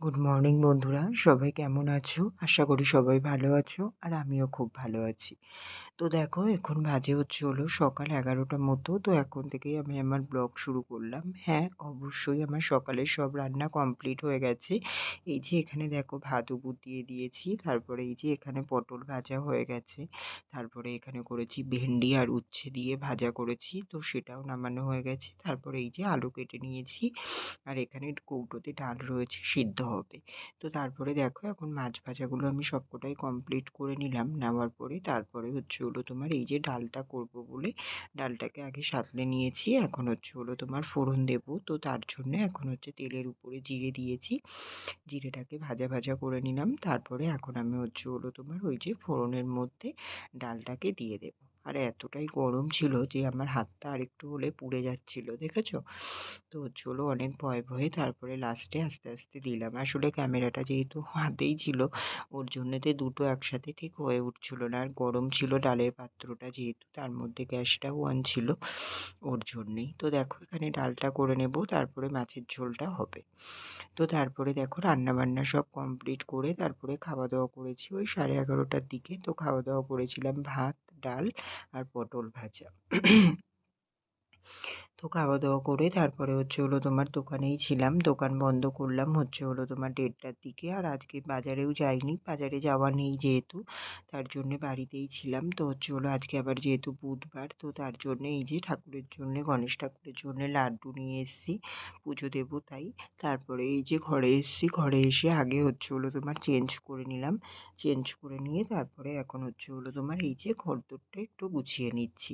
Good morning বন্ধুরা। সবাই কেমন আছো? আশা করি সবাই ভালো আছো, আর আমিও খুব ভালো আছি। তো দেখো, এখন বাজে হচ্ছে হলো সকাল এগারোটার মতো। তো এখন থেকেই আমি আমার ব্লগ শুরু করলাম। হ্যাঁ অবশ্যই আমার সকালের সব রান্না কমপ্লিট হয়ে গেছে। এই যে এখানে দেখো ভাত উপর দিয়ে দিয়েছি। তারপরে এই যে এখানে পটল ভাজা হয়ে গেছে। তারপরে এখানে করেছি ভেন্ডি আর উচ্ছে দিয়ে ভাজা করেছি। তো সেটাও নামানো হয়ে গেছে। তারপরে এই যে আলু কেটে নিয়েছি। আর এখানে কৌটোতে ডাল রয়েছে সিদ্ধ হবে। তো তারপরে দেখো এখন মাছ ভাজাগুলো আমি সবকটাই কমপ্লিট করে নিলাম। নেওয়ার পরে তারপরে হচ্ছে হলো তোমার এই যে ডালটা করব বলে ডালটাকে আগে সাঁতলে নিয়েছি। এখন হচ্ছে হলো তোমার ফোড়ন দেবো। তো তার জন্য এখন হচ্ছে তেলের উপরে জিরে দিয়েছি। জিরেটাকে ভাজা ভাজা করে নিলাম। তারপরে এখন আমি হচ্ছে হলো তোমার ওই যে ফোড়নের মধ্যে ডালটাকে দিয়ে দেবো। আর এতটাই গরম ছিল যে আমার হাতটা আরেকটু হলে পুড়ে যাচ্ছিল, দেখেছ? তো হচ্ছিল অনেক ভয় ভয়ে তারপরে লাস্টে আস্তে আস্তে দিলাম। আসলে ক্যামেরাটা যেহেতু হাতেই ছিল, ওর জন্যতে দুটো একসাথে ঠিক হয়ে উঠছিল না। আর গরম ছিল ডালের পাত্রটা যেহেতু, তার মধ্যে গ্যাসটাও অন ছিল ওর জন্যেই। তো দেখো এখানে ডালটা করে নেব, তারপরে মাছের ঝোলটা হবে। তো তারপরে দেখো রান্না বান্না সব কমপ্লিট করে তারপরে খাওয়া দাওয়া করেছি ওই সাড়ে এগারোটার দিকে। তো খাওয়া দাওয়া করেছিলাম ভাত, ডাল আর পটল ভাজা। তো খাওয়া দাওয়া করে তারপরে হচ্ছে হলো তোমার দোকানেই ছিলাম। দোকান বন্ধ করলাম, হচ্ছে হলো তোমার দেড়টার দিকে। আর আজকে বাজারেও যাইনি, বাজারে যাওয়া নেই যেহেতু, তার জন্যে বাড়িতেই ছিলাম। তো হচ্ছে হলো আজকে আবার যেহেতু বুধবার, তো তার জন্যে এই যে ঠাকুরের জন্যে, গণেশ ঠাকুরের জন্যে লাড্ডু নিয়ে এসেছি, পুজো দেবো তাই। তারপরে এই যে ঘরে এসেছি, ঘরে এসে আগে হচ্ছে হলো তোমার চেঞ্জ করে নিলাম। চেঞ্জ করে নিয়ে তারপরে এখন হচ্ছে হলো তোমার এই যে ঘর দোরটা একটু গুছিয়ে নিচ্ছি।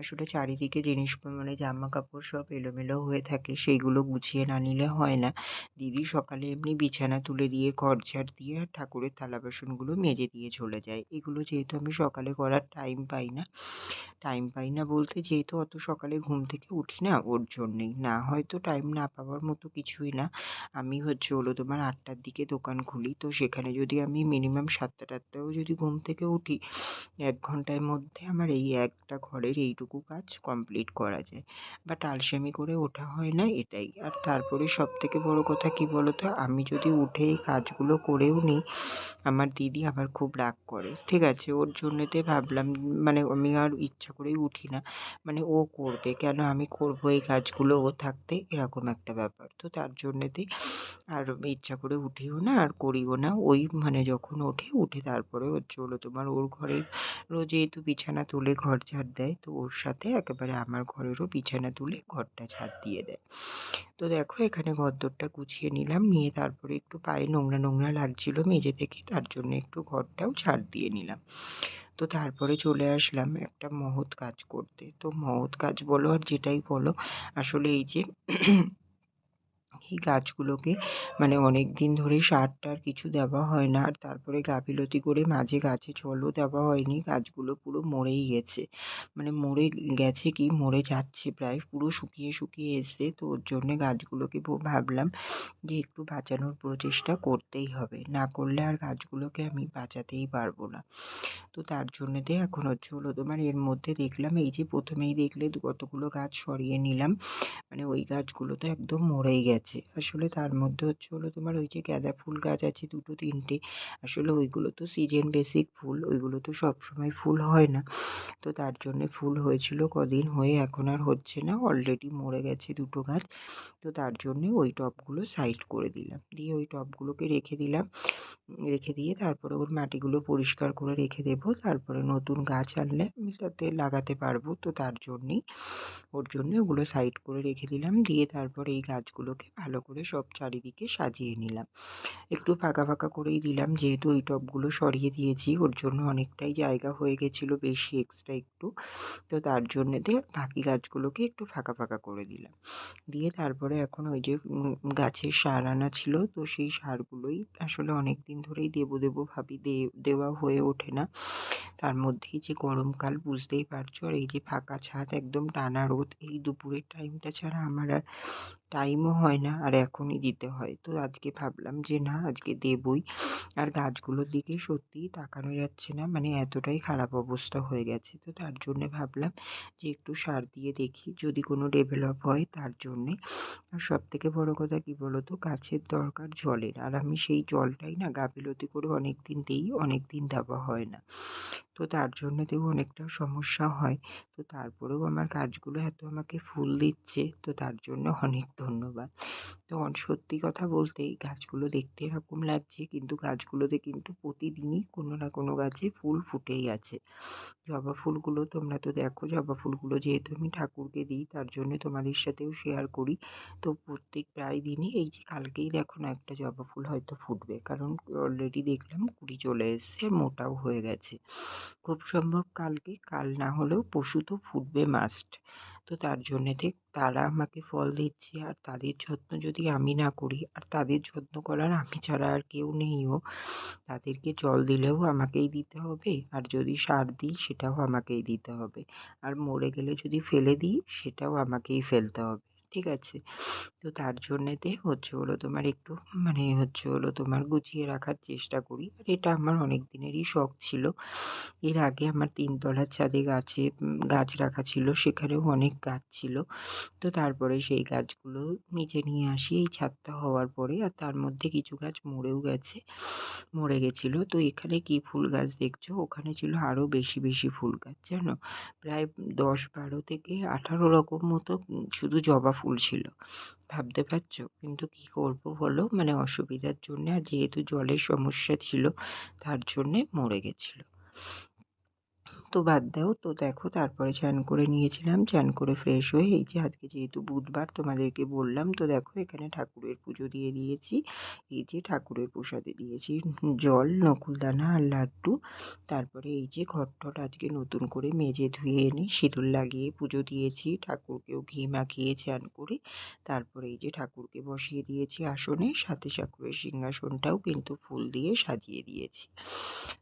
আসলে চারিদিকে জিনিস মানে জামা জামা কাপড় সব এলোমেলো হয়ে থাকে, সেইগুলো গুছিয়ে না নিলে হয় না। দিদি সকালে এমনি বিছানা তুলে দিয়ে ঘর ঝাড় দিয়ে আর ঠাকুরের থালা বাসনগুলো মেজে দিয়ে চলে যায়। এগুলো যেহেতু আমি সকালে করার টাইম পাই না টাইম পাই না বলতে যেহেতু অত সকালে ঘুম থেকে উঠি না ওর জন্যেই। না হয়তো টাইম না পাওয়ার মতো কিছুই না। আমি হচ্ছে হলো তোমার আটটার দিকে দোকান খুলি, তো সেখানে যদি আমি মিনিমাম সাতটা টাটটাও যদি ঘুম থেকে উঠি, এক ঘণ্টার মধ্যে আমার এই একটা ঘরের এইটুকু কাজ কমপ্লিট করা যায়। বাট আলসেমি করে ওঠা হয় না এটাই। আর তারপরে সব থেকে বড় কথা কী বলো তো আমি যদি উঠে এই কাজগুলো করেও নিই, আমার দিদি আবার খুব রাগ করে। ঠিক আছে? ওর জন্যতে ভাবলাম মানে আমি আর ইচ্ছা করেই উঠি না। মানে ও করবে কেন? আমি করব এই কাজগুলো, ও থাকতে এরকম একটা ব্যাপার। তো তার জন্যেতেই আর ইচ্ছা করে উঠিও না আর করিও না। ওই মানে যখন ওঠে, উঠে তারপরে হচ্ছে হলো তোমার ওর ঘরেই রোজ যেহেতু বিছানা তুলে ঘর ঝাড় দেয়, তো ওর সাথে একেবারে আমার ঘরেরও বিছানা তুলে ঘরটা ঝাড় দিয়ে দেয়। তো দেখো এখানে ঘরদোরটা গুছিয়ে নিলাম, নিয়ে তারপরে একটু পায়ে নোংরা নোংরা লাগছিল মেঝে থেকে, তার জন্য একটু ঘরটাও ঝাড় দিয়ে নিলাম। তো তারপরে চলে আসলাম একটা মহৎ কাজ করতে। তো মহৎ কাজ বলো আর যেটাই বলো, আসলে এই যে এই গাছগুলোকে মানে অনেক দিন ধরে সার টার কিছু দেওয়া হয় না। আর তারপরে গাফিলতি করে মাঝে গাছে জলও দেওয়া হয়নি। গাছগুলো পুরো মরেই গেছে। মানে মরে গেছে কি? মরে যাচ্ছে প্রায়। পুরো শুকিয়ে শুকিয়ে এসে তো ওর জন্যে গাছগুলোকে ভাবলাম যে একটু বাঁচানোর প্রচেষ্টা করতেই হবে। না করলে আর গাছগুলোকে আমি বাঁচাতেই পারব না। তো তার জন্যতে এখন হচ্ছে হলো তোমার এর মধ্যে দেখলাম, এই যে প্রথমেই দেখলে কতগুলো গাছ সরিয়ে নিলাম। মানে ওই গাছগুলো তো একদম মরেই গেছে। আসলে তার মধ্যে হচ্ছে হলো তোমার ওই যে গাঁদা ফুল গাছ আছে দুটো তিনটে, আসলে ওইগুলো তো সিজন বেসিক ফুল, ওইগুলো তো সবসময় ফুল হয় না। তো তার জন্যে ফুল হয়েছিল কদিন, হয়ে এখন আর হচ্ছে না অলরেডি মরে গেছে দুটো গাছ। তো তার জন্যে ওই টবগুলো সাইড করে দিলাম। দিয়ে ওই টবগুলোকে রেখে দিলাম। রেখে দিয়ে তারপরে ওর মাটিগুলো পরিষ্কার করে রেখে দেবো। তারপরে নতুন গাছ আনলে আমি তাতে লাগাতে পারব। তো তার জন্যেই ওর জন্য ওগুলো সাইড করে রেখে দিলাম। দিয়ে তারপরে এই গাছগুলোকে ভালো করে সব চারিদিকে সাজিয়ে নিলাম। একটু ফাঁকা ফাঁকা করেই দিলাম, যেহেতু ওই টবগুলো সরিয়ে দিয়েছি, ওর জন্য অনেকটাই জায়গা হয়ে গেছিল বেশি এক্সট্রা একটু। তো তার জন্যেতে বাকি গাছগুলোকে একটু ফাঁকা ফাঁকা করে দিলাম। দিয়ে তারপরে এখন ওই যে গাছের সার আনা ছিল, তো সেই সারগুলোই আসলে অনেক দিন ধরেই দেবো দেবো ভাবি দেওয়া হয়ে ওঠে না। তার মধ্যেই যে গরমকাল বুঝতেই পারছ, আর এই যে ফাঁকা ছাদ, একদম টানা রোদ, এই দুপুরের টাইমটা ছাড়া আমার আর টাইমও হয় না। আর এখনই দিতে হয়। তো আজকে ভাবলাম যে, না, আজকে দেবই। আর গাছগুলোর দিকে সত্যিই তাকানো যাচ্ছে না মানে এতটাই খারাপ অবস্থা হয়ে গেছে। তো তার জন্যে ভাবলাম যে, একটু সার দিয়ে দেখি, যদি কোনো ডেভেলপ হয় তার জন্যে। আর সব থেকে বড় কথা কী বলো তো গাছের দরকার জলের। আর আমি সেই জলটাই না গাফিলতি করে অনেক দিন দিই অনেক দিন দেওয়া হয় না। তো তার জন্যেতেও অনেকটা সমস্যা হয়। তো তারপরেও আমার গাছগুলো এত আমাকে ফুল দিচ্ছে, তো তার জন্য অনেক ধন্যবাদ। তো সত্যি কথা বলতে এই গাছগুলো দেখতে এরকম লাগছে, কিন্তু গাছগুলোতে কিন্তু প্রতিদিনই কোনো না কোনো গাছে ফুল ফুটেই আছে। জবা ফুলগুলো তোমরা তো দেখো, জবা ফুলগুলো যেহেতু আমি ঠাকুরকে দিই, তার জন্য তোমাদের সাথেও শেয়ার করি। তো প্রত্যেক প্রায় দিনই, এই যে কালকেই দেখো না একটা জবা ফুল হয়তো ফুটবে, কারণ অলরেডি দেখলাম কুড়ি চলে এসছে, মোটাও হয়ে গেছে। খুব সম্ভব কালকে, কাল না হলেও পশু তো ফুটবে মাস্ট তো তার জন্যেতে তারা আমাকে ফল দিচ্ছে আর তাদের যত্ন যদি আমি না করি, আর তাদের যত্ন করার আমি ছাড়া আর কেউ নেইও তাদেরকে জল দিলেও আমাকেই দিতে হবে, আর যদি সার দিই সেটাও আমাকেই দিতে হবে। আর মরে গেলে যদি ফেলে দিই, সেটাও আমাকেই ফেলতে হবে। ঠিক আছে? তো তার জন্যেতে হচ্ছে হলো তোমার একটু মানে হচ্ছে হলো তোমার গুছিয়ে রাখার চেষ্টা করি। আর এটা আমার অনেক দিনেরই শখ ছিল। এর আগে আমার তিনতলার ছাদে গাছে গাছ রাখা ছিল, সেখানেও অনেক গাছ ছিল। তো তারপরে সেই গাছগুলো নিচে নিয়ে আসি। এই ছাদটা হওয়ার পরে আর তার মধ্যে কিছু গাছ মরেও গেছে, মরে গেছিল। তো এখানে কি ফুল গাছ দেখছ? ওখানে ছিল আরও বেশি বেশি ফুল গাছ, জানো? প্রায় দশ বারো থেকে আঠারো রকম মতো শুধু জবা ফুল ছিল। ভাবতে পারছ? কিন্তু কি করব বলো? মানে অসুবিধার জন্যে আর যেহেতু জলের সমস্যা ছিল, তার জন্যে মরে গেছিল। তো বাদ দাও। তো দেখো, তারপরে চান করে নিয়েছিলাম। চান করে ফ্রেশ হয়ে এই যে আজকে যেহেতু বুধবার তোমাদেরকে বললাম, তো দেখো এখানে ঠাকুরের পুজো দিয়ে দিয়েছি। এই যে ঠাকুরের প্রসাদে দিয়েছি জল, নকুলদানা আর লাড্ডু। তারপরে এই যে ঘটটট আজকে নতুন করে মেজে ধুয়ে এনে সিঁদুর লাগিয়ে পুজো দিয়েছি। ঠাকুরকেও ঘি মাখিয়ে চান করে তারপরে এই যে ঠাকুরকে বসিয়ে দিয়েছি আসনে। সাথে ঠাকুরের সিংহাসনটাও কিন্তু ফুল দিয়ে সাজিয়ে দিয়েছি।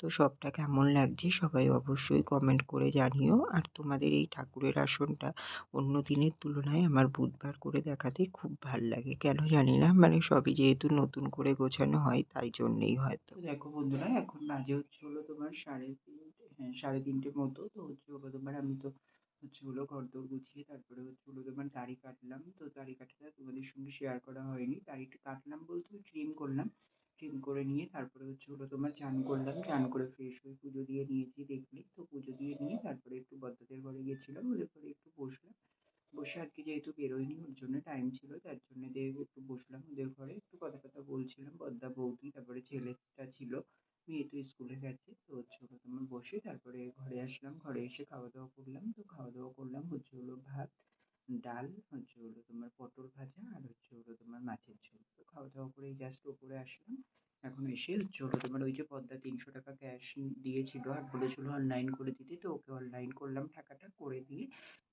তো সবটা কেমন লাগছে সবাই অবশ্যই কমেন্ট করে জানিও। আর তোমাদের এই ঠাকুরের আসনটা অন্য দিনের তুলনায় আমার বুধবার করে দেখাতে খুব ভালো লাগে। কেন জানি না মানে সবই যেহেতু নতুন করে গোছানো হয়, তাই জন্যেই হয়তো। দেখো বন্ধুরা, এখন বাজে হচ্ছে হলো তোমার সাড়ে তিনটে হ্যাঁ সাড়ে তিনটে মতো। তো হচ্ছে হলো তোমার আমি তো হচ্ছে হলো ঘরদোর গুছিয়ে তারপরে হচ্ছে হলো তোমার দাড়ি কাটলাম। তো দাড়ি কাটাটা তোমাদের সঙ্গে শেয়ার করা হয়নি। দাড়িটা কাটলাম বলতে ট্রিম করলাম। ট্রিম করে নিয়ে তারপরে হচ্ছে হলো তোমার চান করলাম। চান করে ফ্রেশ হয়ে পুজো দিয়ে নিয়েছি দেখলে। তো পুজো দিয়ে নিয়ে তারপরে একটু বদ্দাদের ঘরে গেছিলাম ওদের ঘরে একটু বসলাম। বসে আজকে যেহেতু বেরোয়নি, ওর জন্য টাইম ছিল, তার জন্য একটু বসলাম ওদের ঘরে। একটু কথা টথা বলছিলাম বদ্দা বৌদি, তারপরে ছেলেটা ছিল। মেয়ে তো স্কুলে গেছে, তো হচ্ছে হলো তোমার বসে তারপরে ঘরে আসলাম। ঘরে এসে খাওয়া দাওয়া করলাম। তো খাওয়া দাওয়া করলাম, হচ্ছে হলো ভাত, ডাল, হচ্ছে হলো তোমার পটল ভাজা, আর হচ্ছে হলো তোমার মাছের ঝোল। খাওয়া দাওয়া করে জাস্ট ওপরে আসলাম। এখন এসে হলো তোমার ওই যে পদ্মা তিনশো টাকা ক্যাশ দিয়েছিল আর বলেছিল অনলাইন করে দিতে, তো ওকে অনলাইন করলাম টাকাটা, করে দিয়ে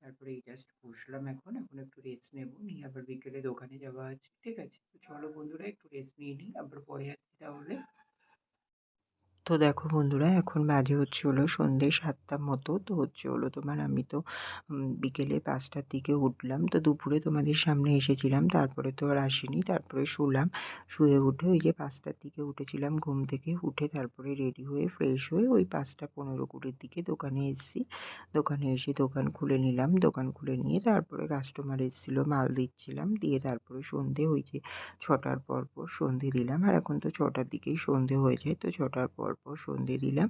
তারপরে এই জাস্ট বসলাম এখন। এখন একটু রেস্ট নেব, নিয়ে আবার বিকেলে দোকানে যাওয়া আছে, ঠিক আছে? তো চলো বন্ধুরা, একটু রেস্ট নিয়ে নিই, আবার পরে আসছি তাহলে। তো দেখো বন্ধুরা, এখন বাজে হচ্ছে হলো সন্ধ্যে সাতটা মতো। তো হচ্ছে হলো তোমার আমি তো বিকেলে পাঁচটার দিকে উঠলাম। তো দুপুরে তোমাদের সামনে এসেছিলাম। তারপরে তো আর আসিনি। তারপরে শুলাম। শুয়ে উঠে ওই যে পাঁচটার দিকে উঠেছিলাম ঘুম থেকে। উঠে তারপরে রেডি হয়ে ফ্রেশ হয়ে ওই পাঁচটা পনেরো কুড়ির দিকে দোকানে এসেছি। দোকানে এসে দোকান খুলে নিলাম। দোকান খুলে নিয়ে তারপরে কাস্টমার এসেছিল। মাল দিচ্ছিলাম। দিয়ে তারপরে সন্ধে ওই যে ছটার পর পর সন্ধে দিলাম। আর এখন তো ছটার দিকেই সন্ধে হয়ে যায় তো ছটার পর পর সন্ধে দিলাম।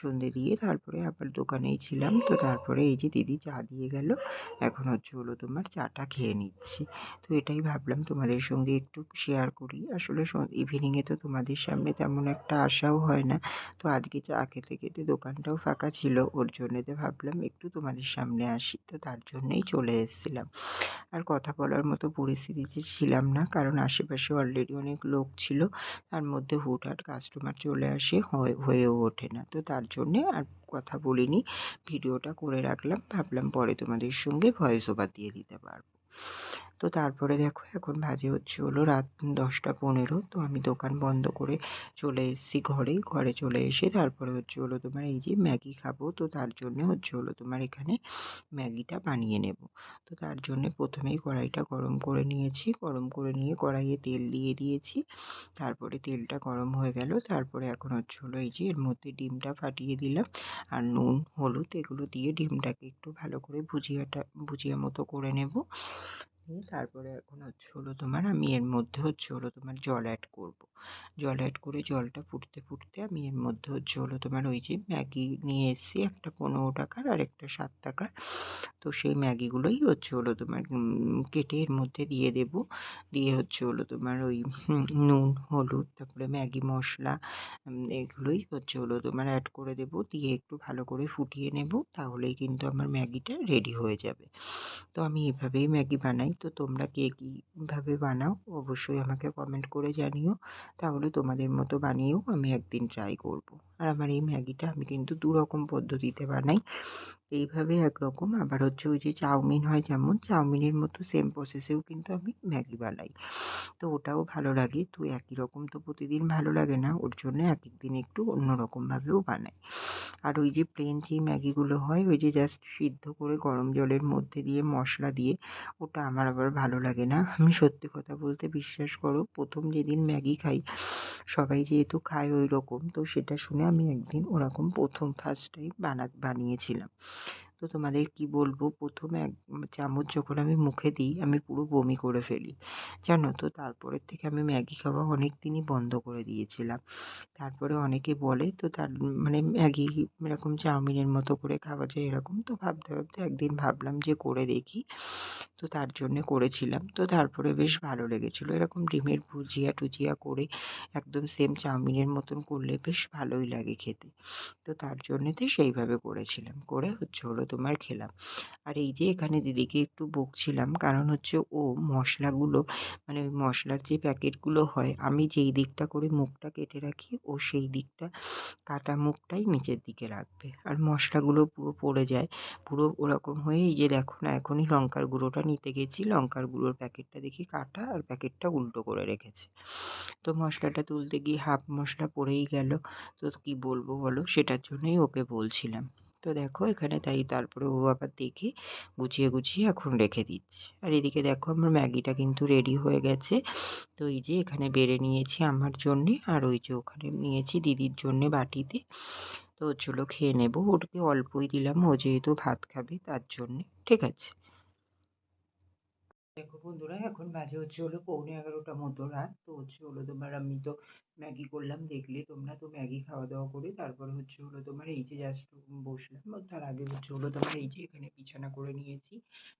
সন্ধে দিয়ে তারপরে আবার দোকানেই ছিলাম। তো তারপরে এই যে দিদি চা দিয়ে গেল। এখন হচ্ছে হলো তোমার চাটা খেয়ে নিচ্ছি। তো এটাই ভাবলাম তোমাদের সঙ্গে একটু শেয়ার করি। আসলে ইভিনিংয়ে তো তোমাদের সামনে তেমন একটা আশাও হয় না। তো আজকে চা খেতে খেতে দোকানটাও ফাঁকা ছিল। ওর জন্যে তো ভাবলাম একটু তোমাদের সামনে আসি। তো তার জন্যেই চলে এসেছিলাম। আর কথা বলার মতো পরিস্থিতিতে ছিলাম না। কারণ আশেপাশে অলরেডি অনেক লোক ছিল। তার মধ্যে হুটহাট কাস্টমার চলে আসে হয়েও ওঠে না। তো তার জন্যে আর কথা বলিনি ভিডিওটা করে রাখলাম ভাবলাম পরে তোমাদের সঙ্গে ভয়েস ওভার দিয়ে দিতে পারব। তো তারপরে দেখো, এখন বাজে হচ্ছে হলো রাত দশটা পনেরো। তো আমি দোকান বন্ধ করে চলে এসেছি ঘরে ঘরে চলে এসে তারপরে হচ্ছে হলো তোমার এই যে ম্যাগি খাব। তো তার জন্য হচ্ছে হলো তোমার এখানে ম্যাগিটা বানিয়ে নেব। তো তার জন্যে প্রথমেই কড়াইটা গরম করে নিয়েছি। গরম করে নিয়ে কড়াইয়ে তেল দিয়ে দিয়েছি। তারপরে তেলটা গরম হয়ে গেল। তারপরে এখন হচ্ছে হলো এই যে এর মধ্যে ডিমটা ফাটিয়ে দিলাম। আর নুন, হলুদ এগুলো দিয়ে ডিমটাকে একটু ভালো করে ভুজিয়াটা, ভুজিয়া মতো করে নেব। নিয়ে তারপরে এখন হচ্ছে হলো তোমার আমি এর মধ্যে হচ্ছে হলো তোমার জল অ্যাড করব। জল অ্যাড করে জলটা ফুটতে ফুটতে আমি এর মধ্যে হচ্ছে হলো তোমার ওই যে ম্যাগি নিয়ে এসেছি, একটা পনেরো টাকার আর একটা সাত টাকার। তো সেই ম্যাগিগুলোই হচ্ছে হলো তোমার কেটে এর মধ্যে দিয়ে দেব। দিয়ে হচ্ছে হলো তোমার ওই নুন, হলুদ, তারপরে ম্যাগি মশলা এগুলোই হচ্ছে হলো তোমার অ্যাড করে দেব। দিয়ে একটু ভালো করে ফুটিয়ে নেব, তাহলেই কিন্তু আমার ম্যাগিটা রেডি হয়ে যাবে। তো আমি এভাবেই ম্যাগি বানাই। তো তোমরা কে কীভাবে বানাও, অবশ্যই আমাকে কমেন্ট করে জানিও। তাহলে তোমাদের মতো বানিয়েও আমি একদিন ট্রাই করব। আর আমার এই ম্যাগিটা আমি কিন্তু দু রকম পদ্ধতিতে বানাই। এইভাবে একরকম আবার হচ্ছে ওই যে চাউমিন হয় যেমন, চাউমিনের মতো সেম প্রসেসেও কিন্তু আমি ম্যাগি বানাই। তো ওটাও ভালো লাগে। তো একই রকম তো প্রতিদিন ভালো লাগে না। ওর জন্য এক এক দিন একটু অন্য রকমভাবেও বানাই। আর ওই যে প্লেন যেই ম্যাগিগুলো হয়, ওই যে জাস্ট সিদ্ধ করে গরম জলের মধ্যে দিয়ে মশলা দিয়ে, ওটা আমার আবার ভালো লাগে না। আমি সত্যি কথা বলতে বিশ্বাস করো, প্রথম যেদিন ম্যাগি খাই, সবাই যেহেতু খায় ওই রকম, তো সেটা শুনে আমি একদিন ওরকম প্রথম ফার্স্ট টাইম বানা বানিয়েছিলাম। তো তোমাদের কি বলব? প্রথমে এক চামচ যখন আমি মুখে দিই, আমি পুরো বমি করে ফেলি। জানো তো? তারপরের থেকে আমি ম্যাগি খাওয়া অনেক দিনই বন্ধ করে দিয়েছিলাম। তারপরে অনেকে বলে, তো তার মানে ম্যাগি এরকম চাউমিনের মতো করে খাওয়া যায় এরকম? তো ভাবতে ভাবতে একদিন ভাবলাম যে করে দেখি। তো তার জন্যে করেছিলাম। তো তারপরে বেশ ভালো লেগেছিলো। এরকম ডিমের ভুজিয়া টুজিয়া করে একদম সেম চাউমিনের মতন করলে বেশ ভালোই লাগে খেতে। তো তার জন্যেতে সেইভাবে করেছিলাম। করে হচ্ছে হলো তোমার খেলাম। আর এই যে এখানে দিদিকে একটু বকছিলাম, কারণ হচ্ছে ও মশলাগুলো মানে ওই মশলার যে প্যাকেটগুলো হয়, আমি যেই দিকটা করে মুখটা কেটে রাখি, ও সেই দিকটা কাটা মুখটাই নিচের দিকে রাখবে। আর মশলাগুলো পুরো পড়ে যায়, পুরো ওরকম হয়ে এই যে দেখো না, এখনই লঙ্কার গুঁড়োটা নিতে গেছি, লঙ্কার গুঁড়োর প্যাকেটটা দেখি কাটা আর প্যাকেটটা উল্টো করে রেখেছে। তো মশলাটা তুলতে গিয়ে হাফ মশলা পড়েই গেল, তো কী বলব বলো, সেটার জন্যই ওকে বলছিলাম। তো দেখো এখানে তাই তারপরে ও আবার দেখে গুছিয়ে গুছিয়ে এখন রেখে দিচ্ছে। আর এদিকে দেখো আমার ম্যাগিটা কিন্তু রেডি হয়ে গেছে। তো এই যে এখানে বেড়ে নিয়েছি আমার জন্যে আর ওই যে ওখানে নিয়েছি দিদির জন্যে বাটিতে। তো চলো খেয়ে নেব। ওটাকে অল্পই দিলাম। ও যেহেতু ভাত খাবে তার জন্যে। ঠিক আছে? দেখো বন্ধুরা, এখন বাজে হচ্ছে হলো পৌনে এগারোটা মতো রাত। তো হচ্ছে হলো তোমার আমি তো ম্যাগি করলাম, দেখলে তোমরা তো ম্যাগি খাওয়া দাওয়া করে তারপরে হচ্ছে হলো তোমার এই যে জাস্ট বসলাম। তার আগে হচ্ছে হলো তোমার এই যে এখানে বিছানা করে নিয়েছি।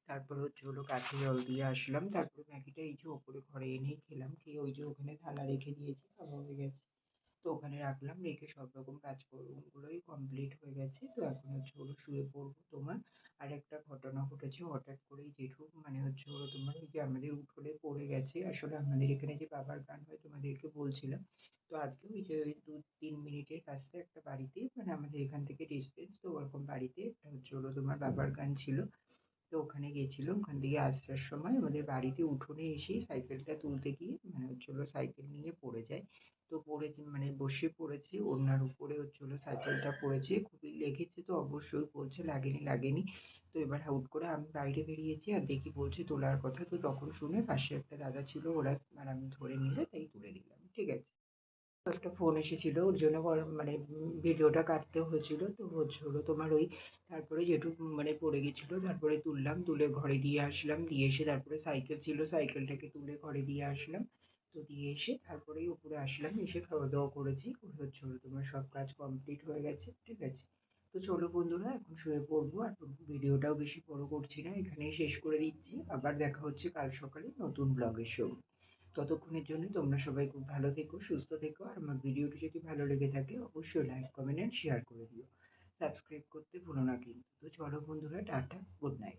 তারপর হচ্ছে হলো কাছে জল দিয়ে আসলাম। তারপরে ম্যাগিটা এই যে ওপরে ঘরে এনেই খেলাম। খেয়ে ওই যে ওখানে থালা রেখে দিয়েছি, খাওয়া হয়ে গেছে। তো ওখানে রাখলাম, রেখে সব রকম কাজকর্মগুলোই কমপ্লিট হয়ে গেছে। তো এখন হচ্ছে হলো শুয়ে পড়ব তোমার। আর একটা ঘটনা ঘটেছে, হঠাৎ করেই জেঠু মানে হচ্ছে হলো তোমার ওই যে আমাদের উঠোনে পড়ে গেছে। আসলে আমাদের এখানে যে বাবার গান হয় তোমাদেরকে বলছিলাম। তো আজকে ওই যে ওই দু তিন মিনিটের কাছে একটা বাড়িতে মানে আমাদের এখান থেকে ডিস্টেন্স তো ওরকম বাড়িতে একটা হচ্ছে হলো তোমার বাবার গান ছিল। তো ওখানে গেছিল, ওখান থেকে আসার সময় আমাদের বাড়িতে উঠোনে এসেই সাইকেলটা তুলতে গিয়ে মানে হচ্ছে হলো সাইকেল নিয়ে পড়ে যায়। তো পড়ে মানে বসে পড়েছি, ওড়নার উপরে হচ্ছে হলো সাইকেলটা পড়েছে, খুবই লেগেছে তো অবশ্যই বলছে, লাগেনি লাগেনি। তো এবার হুট করে আমি বাইরে বেরিয়েছি আর দেখি বলছে তোলার কথা, তো তখন শুনে পাশে একটা দাদা ছিল, ওরা আর আমি ধরে নিলে তাই তুলে দিলাম ঠিক আছে। একটা ফোন এসেছিল, ওর জন্য মানে ভিডিওটা কাটতে হয়েছিল, তো হচ্ছে হলো তোমার ওই তারপরে যেটু মানে পড়ে গেছিল, তারপরে তুললাম, তুলে ঘরে দিয়ে আসলাম, দিয়ে এসে তারপরে সাইকেল ছিল সাইকেলটাকে তুলে ঘরে দিয়ে আসলাম। তো দিয়ে এসে তারপরেই উপরে আসলাম, এসে খাওয়া দাওয়া করেছি। করে হচ্ছে তোমার সব কাজ কমপ্লিট হয়ে গেছে, ঠিক আছে? তো চলো বন্ধুরা, এখন শুয়ে পড়ব। আর ভিডিওটাও বেশি বড় করছি না, এখানেই শেষ করে দিচ্ছি। আবার দেখা হচ্ছে কাল সকালে নতুন ব্লগের সঙ্গে ততক্ষণের জন্য তোমরা সবাই খুব ভালো থেকো, সুস্থ থেকো। আর আমার ভিডিওটি যদি ভালো লেগে থাকে, অবশ্যই লাইক কমেন্ট অ্যান্ড শেয়ার করে দিও। সাবস্ক্রাইব করতে ভুলো না কিন্তু। তো চলো বন্ধুরা, টাটা গুড নাইট